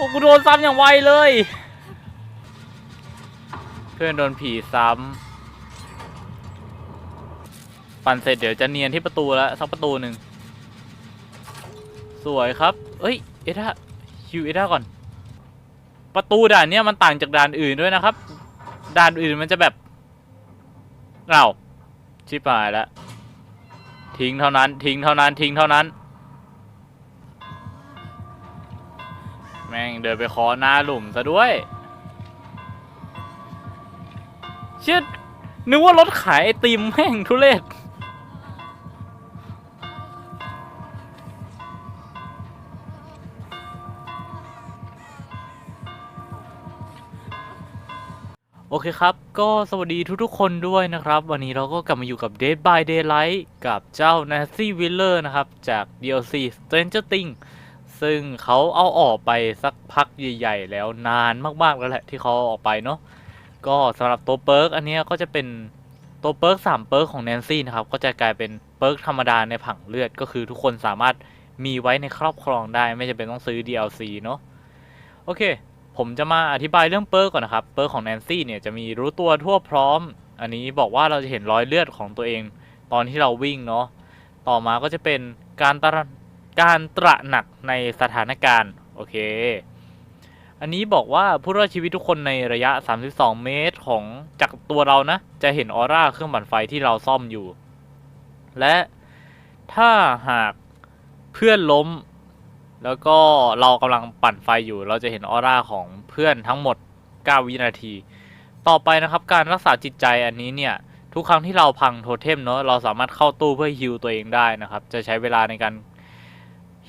อ้กูโดนซ้ำอย่างไวเลย เพื่อนโดนผีซ้ำปั่นเสร็จเดี๋ยวจะเนียนที่ประตูแล้วสักประตูหนึ่งสวยครับ เอ้ย เอท่าฮิวเอท่าก่อน ประตูด่านเนี้ยมันต่างจากด่านอื่นด้วยนะครับ ด่านอื่นมันจะแบบเราชิบหายแล้วทิ้งเท่านั้น ทิ้งเท่านั้น ทิ้งเท่านั้น แม่งเดินไปขอหน้าหลุมซะด้วย เชิดนึกว่ารถขายไอติมแม่งทุเรศโอเคครับ ก็สวัสดีทุกๆคนด้วยนะครับ วันนี้เราก็กลับมาอยู่กับ Dead by Daylight กับเจ้า Nancy Wheeler นะครับ จาก DLC Stranger Things ซึ่งเขาเอาออกไปสักพักใหญ่ๆ แล้วนานมากๆแล้วแหละที่เขาเอาออกไปเนาะก็สำหรับตัวเปิร์กอันนี้ก็จะเป็นตัวเปิร์กสามเปิร์กของแนนซี่นะครับก็จะกลายเป็นเปิร์กธรรมดาในผังเลือดก็คือทุกคนสามารถมีไว้ในครอบครองได้ไม่จำเป็นต้องซื้อ DLC เนาะโอเค ผมจะมาอธิบายเรื่องเปิร์กก่อนนะครับเปิร์กของแนนซี่เนี่ยจะมีรู้ตัวทั่วพร้อม อันนี้บอกว่าเราจะเห็นรอยเลือดของตัวเอง ตอนที่เราวิ่งเนาะต่อมาก็จะเป็นการตระ การตระหนักในสถานการณ์โอเค อันนี้บอกว่าผู้รอดชีวิตทุกคนในระยะ 32 เมตรของจากตัวเรานะ จะเห็นออร่าเครื่องปั่นไฟที่เราซ่อมอยู่ และถ้าหากเพื่อนล้ม แล้วก็เรากำลังปั่นไฟอยู่ เราจะเห็นออร่าของเพื่อนทั้งหมด 9 วินาที ต่อไปนะครับการรักษาจิตใจอันนี้เนี่ยทุกครั้งที่เราพังโทเทมเนอะเราสามารถเข้าตู้เพื่อฮิวตัวเองได้นะครับ จะใช้เวลาในการ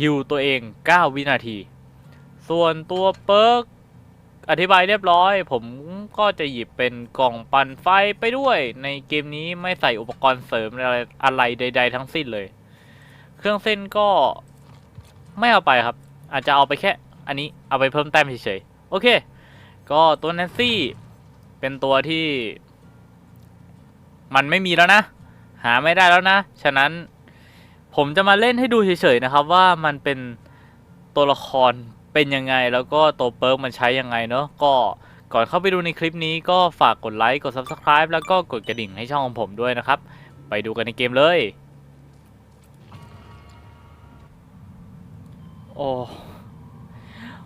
ฮิวตัวเอง 9 วินาที ส่วนตัวเปิร์กอธิบายเรียบร้อย ผมก็จะหยิบเป็นกล่องปั่นไฟไปด้วย ในเกมนี้ไม่ใส่อุปกรณ์เสริมอะไรอะไรใด ๆ ทั้งสิ้นเลย เครื่องเส้นก็ไม่เอาไปครับ อาจจะเอาไปแค่ อันนี้เอาไปเพิ่มแต้มเฉยๆโอเค ก็ตัวแนนซี่เป็นตัวที่ มันไม่มีแล้วนะ หาไม่ได้แล้วนะ ฉะนั้น ผมจะมาเล่นให้ดูเฉยๆนะครับว่ามันเป็นตัวละครเป็นยังไง แล้วก็ตัวเปิร์กมันใช้ยังไงเนอะก็ก่อนเข้าไปดูในคลิปนี้ก็ฝากกดไลค์กด Subscribe แล้วก็กดกระดิ่งให้ช่องของผมด้วยนะครับ ไปดูกันในเกมเลย โอ้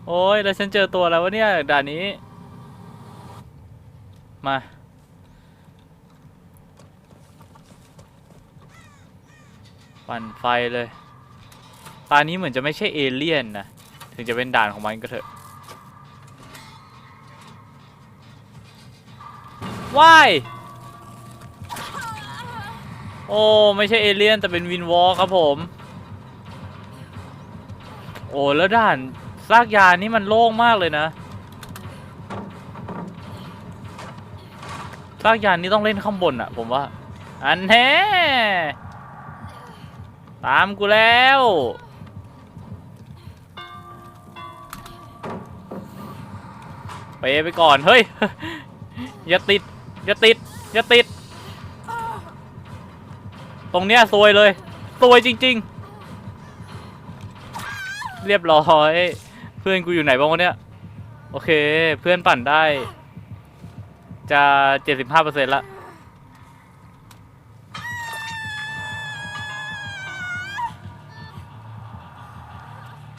โอ้ยแล้วฉันเจอตัวแล้ววะเนี่ยด่านนี้ มา ปั่นไฟเลยตานี้เหมือนจะไม่ใช่เอเลี่ยนนะ ถึงจะเป็นด่านของมันก็เถอะ ว้าย โอ้ ไม่ใช่เอเลี่ยนแต่เป็นวินวอลครับผม โอ้ แล้วด่านซากยานี่มันโล่งมากเลยนะซากยานนี่ต้องเล่นข้างบนอะผมว่า อันแน่ ตามกูแล้ว ไปไปก่อน เฮ้ย อย่าติด อย่าติด อย่าติด ตรงเนี้ยซวยเลยซวยจริง ๆ เรียบร้อย เพื่อนกูอยู่ไหนบ้างวะเนี่ย โอเค เพื่อนปั่นได้ จะเจ็ดสิบห้าเปอร์เซ็นต์ละ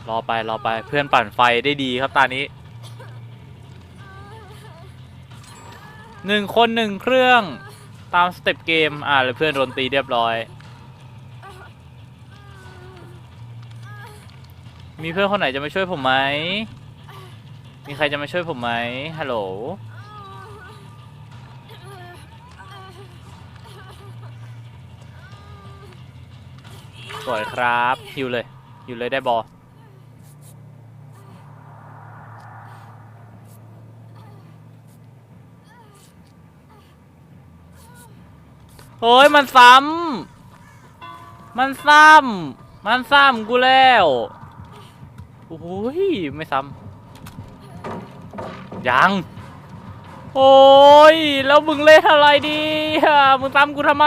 รอไปรอไปเพื่อนปั่นไฟได้ดีครับตานี้หนึ่งคนหนึ่งเครื่องตามสเต็ปเกม อ่าแล้วเพื่อนโดนตีเรียบร้อย มีเพื่อนคนไหนจะมาช่วยผมไหม มีใครจะมาช่วยผมไหมฮัลโหล สวยครับ ฮิวเลยฮิวเลยได้บอล โอ้ยมันซ้ำ มันซ้ำ มันซ้ำกูแล้ว โอ้ยไม่ซ้ำ ยัง โอ้ยแล้วมึงเล่นอะไรดีอะมึงซ้ำกูทำไม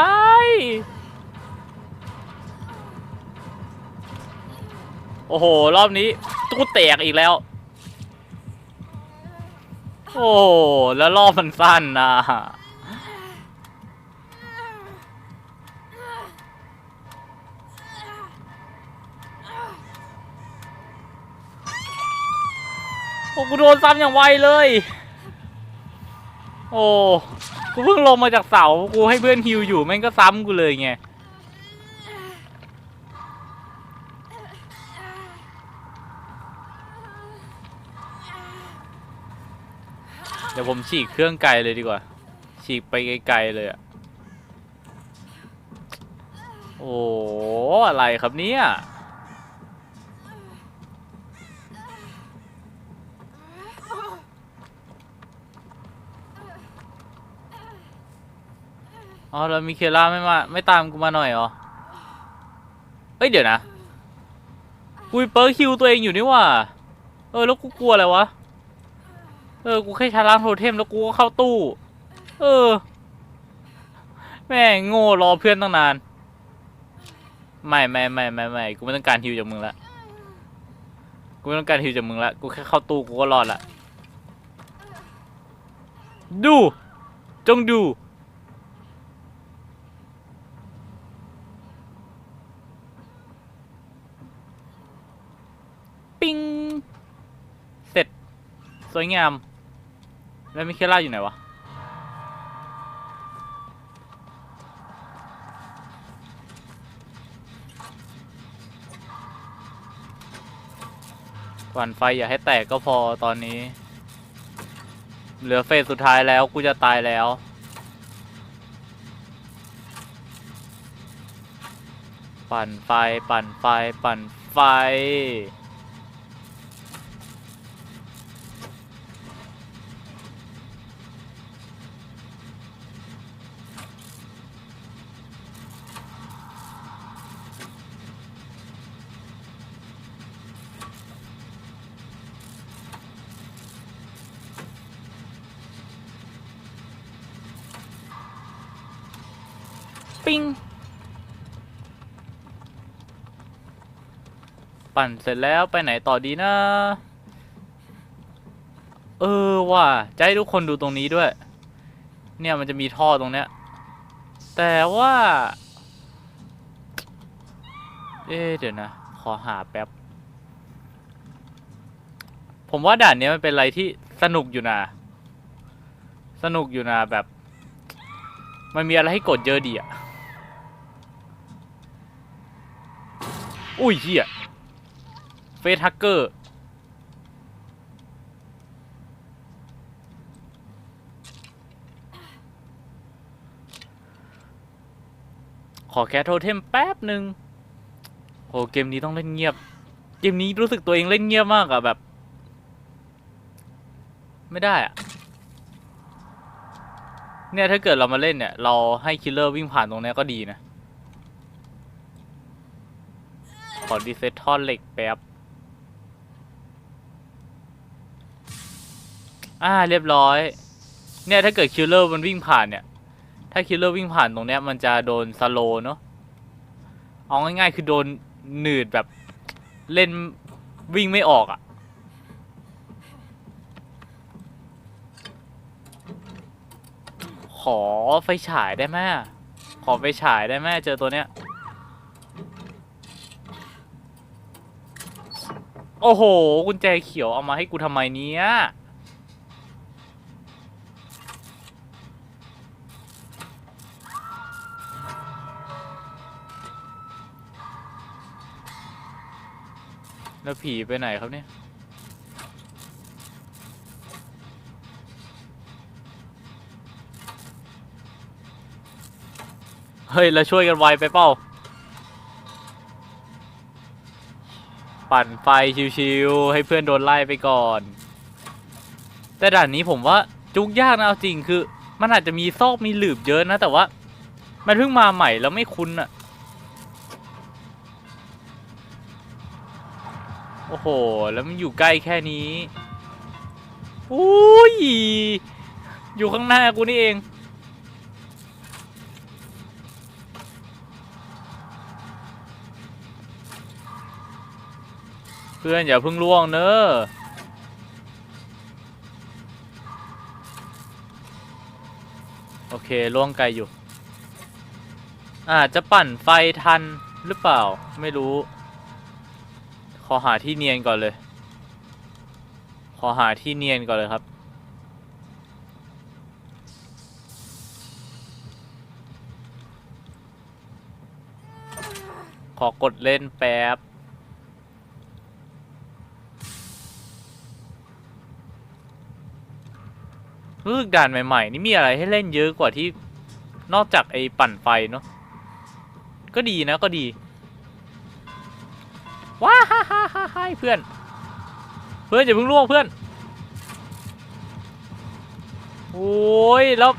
โอ้โห รอบนี้กูแตกอีกแล้ว โอ้แล้วรอบมันสั้นนะ กูโดนซ้ำอย่างไวเลย โอ้กูเพิ่งลงมาจากเสา กูให้เพื่อนฮิวอยู่แม่งก็ซ้ำกูเลยไงเดี๋ยวผมฉีกเครื่องไกลเลยดีกว่า ฉีกไปไกลๆเลยอะโอ้อะไรครับเนี่ย อ๋อแล้วมิเคล่าไม่มาไม่ตามกูมาหน่อยเหรอเอ้ยเดี๋ยวนะกูเปิร์คิวตัวเองอยู่นี่ว่าเออแล้วกูกลัวอะไรวะเออกูแค่ชาร์จล้างโทเทมแล้วกูก็เข้าตู้ เออ แม่งโง่รอเพื่อนตั้งนานไม่ไม่ไม่ไม่ไม่กูไม่ต้องการฮิวจากมึงละกูไม่ต้องการฮิวจากมึงละกูแค่เข้าตู้กูก็รอดละดู จงดู ปิ้ง เสร็จ สวยงาม แล้วมิเคล่าอยู่ไหนวะหวันไฟอย่าให้แตกก็พอตอนนี้ เหลือเฟสสุดท้ายแล้วกูจะตายแล้วปั่นไฟ ปั่นไฟ ปั่นไฟ ปิ้งปั่นเสร็จแล้วไปไหนต่อดีนะ เออว่ะจะให้ทุกคนดูตรงนี้ด้วย เนี่ยมันจะมีท่อตรงเนี้ย แต่ว่า เอ๊เดี๋ยวนะ ขอหาแป๊บ ผมว่าด่านนี้มันเป็นอะไรที่สนุกอยู่นะ สนุกอยู่นะแบบ มันมีอะไรให้กดเยอะดีอะ อุ้ยเฮียเฟสฮักเกอร์ ขอแคทโทเทมแป๊บหนึ่งโหเกมนี้ต้องเล่นเงียบ เกมนี้รู้สึกตัวเองเล่นเงียบมากอะแบบ ไม่ได้อะเนี่ยถ้าเกิดเรามาเล่นเนี่ย เราให้คิลเลอร์วิ่งผ่านตรงนี้ก็ดีนะ ข อดีเซตท่อนเหล็กแป๊บ อ่าเรียบร้อย เนี่ยถ้าเกิดคิลเลอร์มันวิ่งผ่านเนี่ย ถ้าคิลเลอร์วิ่งผ่านตรงเนี้ยมันจะโดนสโลเนาะ เอาง่ายๆคือโดนหนืดแบบเล่นวิ่งไม่ออกอะ่ะขอไฟฉายได้ไหมขอไฟฉายได้ไหมเจอตัวเนี้ย โอ้โห กุญแจเขียวเอามาให้กูทำไมเนี้ย แล้วผีไปไหนครับเนี่ย เฮ้ย แล้วช่วยกันไวไปเปล่า ปั่นไฟชิวๆให้เพื่อนโดนไล่ไปก่อน แต่ด่านนี้ผมว่าจุกยากนะเอาจริงคือ มันอาจจะมีซอกมีหลืบเยอะนะ แต่ว่า มันเพิ่งมาใหม่แล้วไม่คุ้นอะโอ้โห แล้วมันอยู่ใกล้แค่นี้อุ้ยอยู่ข้างหน้ากูนี่เอง เพื่อนอย่าเพิ่งล่วงเนอะโอเคล่วงไกลอยู่ อาจจะปั่นไฟทันหรือเปล่าไม่รู้ ขอหาที่เนียนก่อนเลย ขอหาที่เนียนก่อนเลยครับ ขอกดเล่นแป๊บ รู้สึกด่านใหม่ๆ นี่มีอะไรให้เล่นเยอะกว่าที่นอกจากไอ้ปั่นไฟเนาะก็ดีนะก็ดีว้าฮ่าฮ่าฮ่าฮ่าเพื่อน เพื่อนอย่าเพิ่งล่วงเพื่อนโอ้ยแล้ว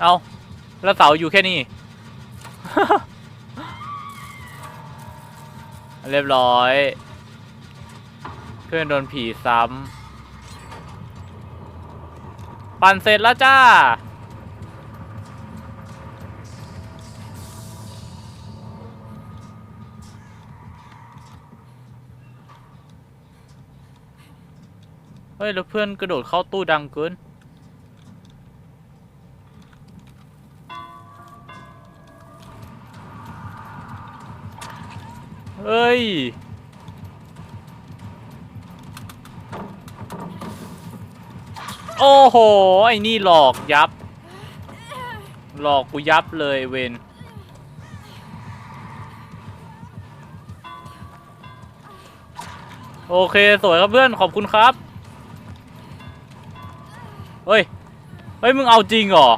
เอาแล้วเสาอยู่แค่นี้ เรียบร้อย เพื่อนโดนผีซ้ำ ปั่นเสร็จแล้วจ้า เฮ้ย แล้วเพื่อนกระโดดเข้าตู้ดังเกิน โอ้โห ไอ้นี่หลอกยับ หลอกกูยับเลยเวนโอเค สวยครับเพื่อน ขอบคุณครับ เฮ้ย เฮ้ย มึงเอาจริงเหรอ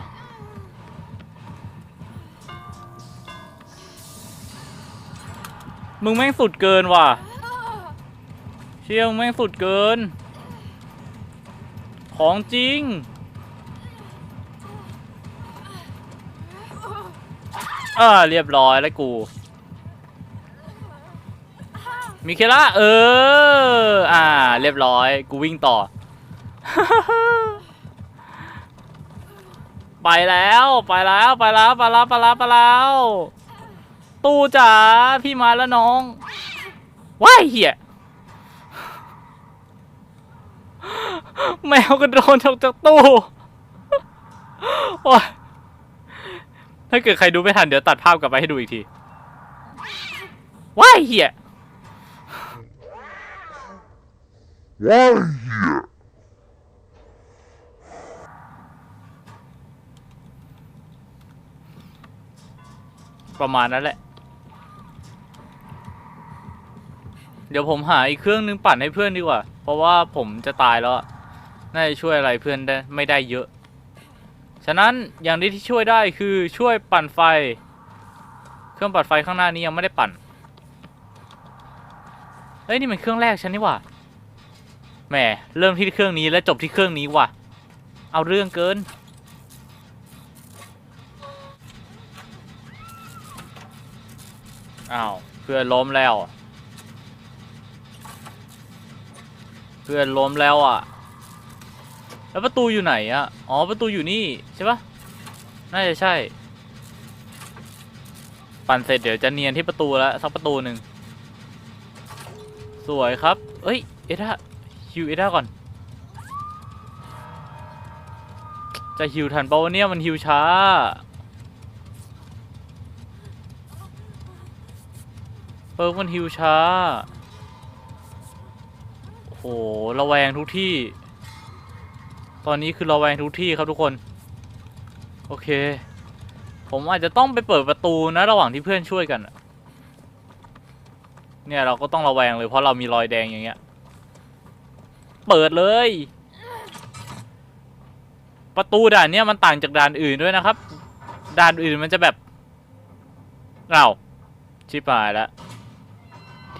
มึงแม่งสุดเกินว่ะ เชี่ยมึงแม่งสุดเกิน ของจริง อ่าเรียบร้อยแล้วกู มิเคล่าเออ อ่า เรียบร้อย กูวิ่งต่อ ไปแล้ว ไปแล้ว ไปแล้ว ไปแล้ว ไปแล้ว ไปแล้ว ตู้จ๋าพี่มาแล้วน้องว้ายเหี้ยแมวกระโดดออกจากตู้โอ้ยถ้าเกิดใครดูไม่ทันเดี๋ยวตัดภาพกลับไปให้ดูอีกทีว้ายเหี้ย Why here? ประมาณนั้นแหละ เดี๋ยวผมหาอีกเครื่องนึงปั่นให้เพื่อนดีกว่า เพราะว่าผมจะตายแล้วน่าจะช่วยอะไรเพื่อนได้ไม่ได้เยอะ ฉะนั้นอย่างนี้ที่ช่วยได้คือช่วยปั่นไฟ เครื่องปั่นไฟข้างหน้านี้ยังไม่ได้ปั่นเฮ้ยนี่มันเครื่องแรกฉันนี่ว่าแหมเริ่มที่เครื่องนี้แล้วจบที่เครื่องนี้ว่ะ เอาเรื่องเกิน อ้าวเพื่อนล้มแล้ว พื่อนล้มแล้วอะ แล้วประตูอยู่ไหนอะ อ๋อประตูอยู่นี่ใช่ปะน่าจะใช่ ปั่นเสร็จเดี๋ยวจะเนียนที่ประตูแล้วสักประตูหนึ่งสวยครับ เอ้ยเอด้าฮิวเอด้าก่อน จะฮิวทันเปล่าวะเนี่ยมันฮิวช้าเปิร์กมันฮิวช้า โอ้โหระแวงทุกที่ ตอนนี้คือระแวงทุกที่ครับทุกคน โอเค ผมอาจจะต้องไปเปิดประตูนะระหว่างที่เพื่อนช่วยกันเนี่ยเราก็ต้องระแวงเลยเพราะเรามีรอยแดงอย่างเงี้ย เปิดเลย ประตูด่านเนี้ยมันต่างจากด่านอื่นด้วยนะครับ ด่านอื่นมันจะแบบเราชิบหายแล้ว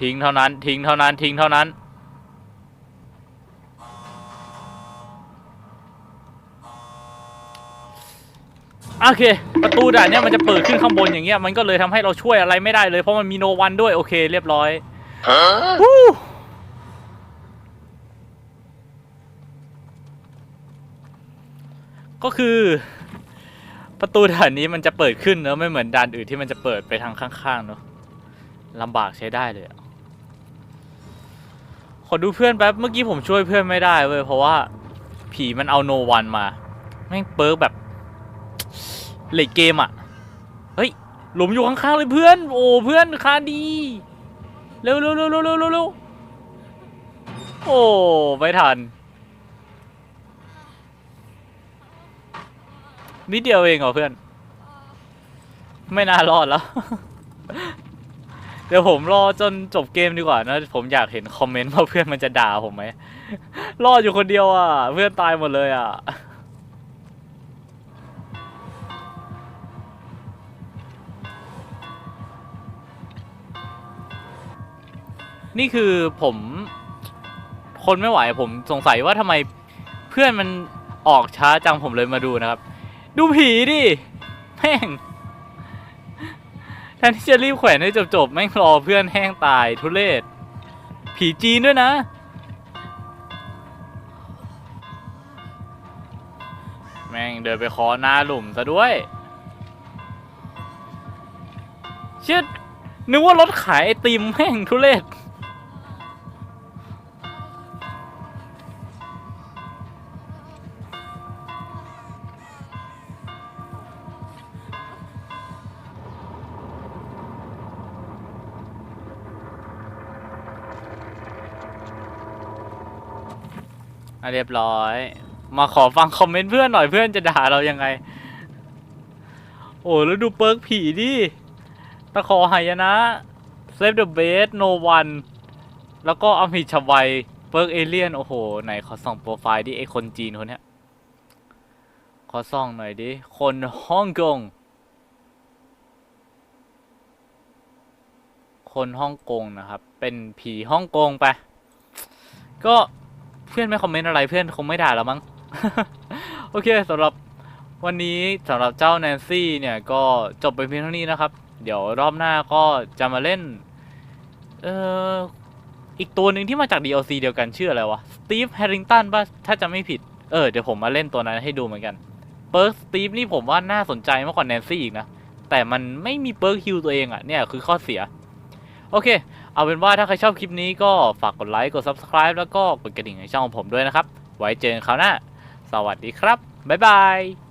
ทิ้งเท่านั้นทิ้งเท่านั้นทิ้งเท่านั้น โอเค ประตูด่านเนี้ยมันจะเปิดขึ้นข้างบนอย่างเงี้ยมันก็เลยทำให้เราช่วยอะไรไม่ได้เลยเพราะมันมีโนวันด้วยโอเคเรียบร้อย Huh? ฮู้ก็คือ ประตูด่านนี้มันจะเปิดขึ้นเนอะไม่เหมือนด่านอื่นที่มันจะเปิดไปทางข้างๆเนอะลำบากใช้ได้เลยอะขอดูเพื่อนแป๊บเมื่อกี้ผมช่วยเพื่อนไม่ได้เว้ยเพราะว่าผีมันเอาโนวันมาแม่งเปิร์กแบบ เลดเกมอะ เฮ้ย หลุมอยู่ข้างๆเลยเพื่อน โอ้เพื่อนคาดีเร็วเร็วเร็วเร็วเร็วเร็วเร็วโอ้ไม่ทัน นิดเดียวเองเหรอเพื่อน ไม่น่ารอดแล้ว เดี๋ยวผมรอจนจบเกมดีกว่านะ ผมอยากเห็นคอมเมนต์ว่าเพื่อนมันจะด่าผมไหม รอดอยู่คนเดียวอะ เพื่อนตายหมดเลยอะ นี่คือผมคนไม่ไหวผมสงสัยว่าทำไมเพื่อนมันออกช้าจังผมเลยมาดูนะครับ ดูผีดิแม่งแทนที่จะรีบแขวนให้จบๆแม่งรอเพื่อนแห้งตายทุเรศ ผีจีนด้วยนะ แม่งเดินไปเคอหน้าหลุมซะด้วย เชิดนึกว่ารถขายไอติมแม่งทุเรศ อะเรียบร้อย มาขอฟังคอมเมนต์เพื่อนหน่อยเพื่อนจะด่าเรายังไง โอ้แล้วดูเปิร์กผีดิตะขอหายนะ Save the best no one แล้วก็อมิชวัยเปิร์กเอเลียน โอ้โห ไหนขอส่องโปรไฟล์ดิไอคนจีนคนเนี้ย ขอส่องหน่อยดิ คนฮ่องกง คนฮ่องกงนะครับ เป็นผีฮ่องกงไป ก็ เพื่อนไม่คอมเมนต์อะไรเพื่อนคงไม่ด่าแล้วมั้ง โอเคสำหรับวันนี้สำหรับเจ้าแนนซี่เนี่ยก็จบไปเพียงเท่านี้นะครับ เดี๋ยวรอบหน้าก็จะมาเล่น เอ่อ อีกตัวหนึ่งที่มาจาก DLC เดียวกันชื่ออะไรวะ สตีฟแฮริงตันป่ะ ถ้าจะไม่ผิด เออ เดี๋ยวผมมาเล่นตัวนั้นให้ดูเหมือนกัน เปิร์กสตีฟนี่ผมว่าน่าสนใจมากกว่าแนนซี่อีกนะ แต่มันไม่มีเปิร์กฮิลตัวเองอะ่ะ เนี่ยคือข้อเสีย โอเค เอาเป็นว่าถ้าใครชอบคลิปนี้ก็ฝากกดไลค์กด Subscribe แล้วก็กดกระดิ่งในช่องของผมด้วยนะครับ ไว้เจอกันคราวหน้า สวัสดีครับ บ๊ายบาย